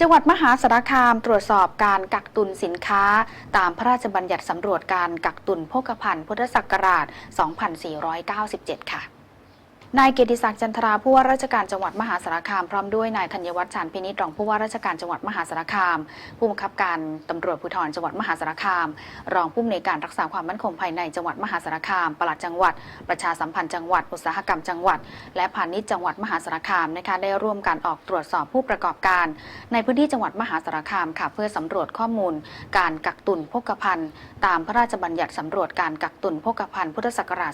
จังหวัดมหาสารคามตรวจสอบการกักตุนสินค้า ตามพระราชบัญญัติสำรวจการกักตุนโภคภัณฑ์พุทธศักราช 2497 ค่ะ นายเกียรติศักดิ์จันทราผู้ว่าราชการจังหวัดมหาสารคามพร้อมด้วยนายธัญวัฒน์ชานพินิจรองผู้ว่าราชการจังหวัดมหาสารคาม ผู้บังคับการตำรวจภูธรจังหวัดมหาสารคาม รองผู้อำนวยการรักษาความมั่นคงภายในจังหวัดมหาสารคามปลัดจังหวัด ประชาสัมพันธ์จังหวัดอุตสาหกรรมจังหวัด และพาณิชย์จังหวัดมหาสารคามนะคะได้ร่วมการออกตรวจสอบผู้ประกอบการ ในพื้นที่จังหวัดมหาสารคามค่ะเพื่อสำรวจข้อมูล การกักตุนโภคภัณฑ์ตามพระราชบัญญัติสำรวจการกักตุนโภคภัณฑ์พุทธศักราช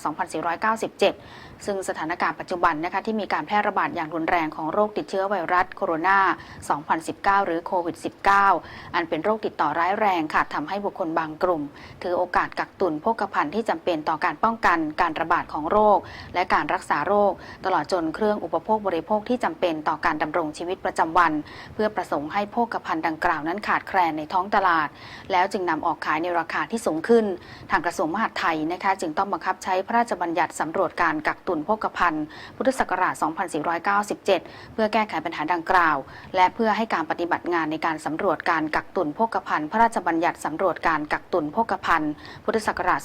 2497 ซึ่งสถานการณ์ปัจจุบันนะคะที่มีการแพร่ระบาดอย่างรุนแรงของโรคติดเชื้อไวรัสโคโรนา 2019 หรือโควิด -19 อันเป็นโรคติดต่อร้ายแรงค่ะทำให้บุคคลบางกลุ่ม ถือโอกาสกักตุนโภคภัณฑ์ที่จำเป็นต่อการป้องกันการระบาดของโรค และการรักษาโรค ตลอดจนเครื่องอุปโภคบริโภคที่จำเป็นต่อการดำรงชีวิตประจำวัน เพื่อประสงค์ให้โภคภัณฑ์ดังกล่าวนั้นขาดแคลนในท้องตลาด แล้วจึงนำออกขายในราคาที่สูงขึ้น ทางกระทรวงมหาดไทยนะคะจึงต้องบังคับใช้พระราชบัญญัติสำรวจการกักตุนโภคภัณฑพุทธศักราช 2497 เพื่อแก้ไขปัญหาดังกล่าว และเพื่อให้การปฏิบัติงานในการสำรวจการกักตุนโภคภัณฑ์พระราชบัญญัติสำรวจการกักตุนโภคภัณฑ์พุทธศักราช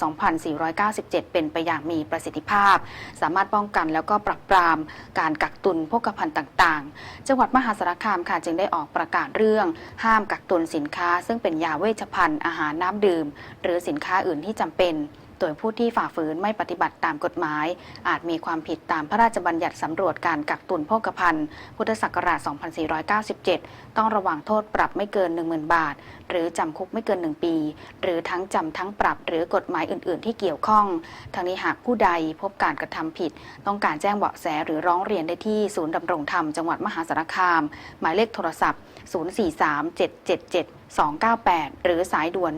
2497 เป็นไปอย่างมีประสิทธิภาพ สามารถป้องกันแล้วก็ปรับปรามการกักตุนโภคภัณฑ์ต่าง ๆ จังหวัดมหาสารคามค่ะจึงได้ออกประกาศเรื่อง ห้ามกักตุนสินค้า ซึ่งเป็นยาเวชภัณฑ์อาหารน้ำดื่ม หรือสินค้าอื่นที่จำเป็น โดยผู้ที่ฝ่าฝืนไม่ปฏิบัติตามกฎหมาย อาจมีความผิดตามพระราชบัญญัติสำรวจการกักตุนโภคภัณฑ์ พุทธศักราช 2497 ต้องระวังโทษปรับไม่เกิน 10,000 บาท หรือจำคุกไม่เกิน 1 ปี หรือทั้งจำทั้งปรับหรือกฎหมายอื่น ๆ ที่เกี่ยวข้อง ทั้งนี้หากผู้ใดพบการกระทำผิด ต้องการแจ้งเบาะแสหรือร้องเรียนได้ที่ศูนย์ดำรงธรรมจังหวัดมหาสารคาม หมายเลขโทรศัพท์ 043 777 298 หรือสายด่วน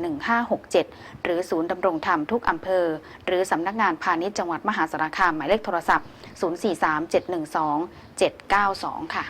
1567 หรือศูนย์ดำรงธรรมทุกอำเภอ หรือสำนักงานพาณิชย์จังหวัดมหาสารคามหมายเลขโทรศัพท์ 043 712 792 ค่ะ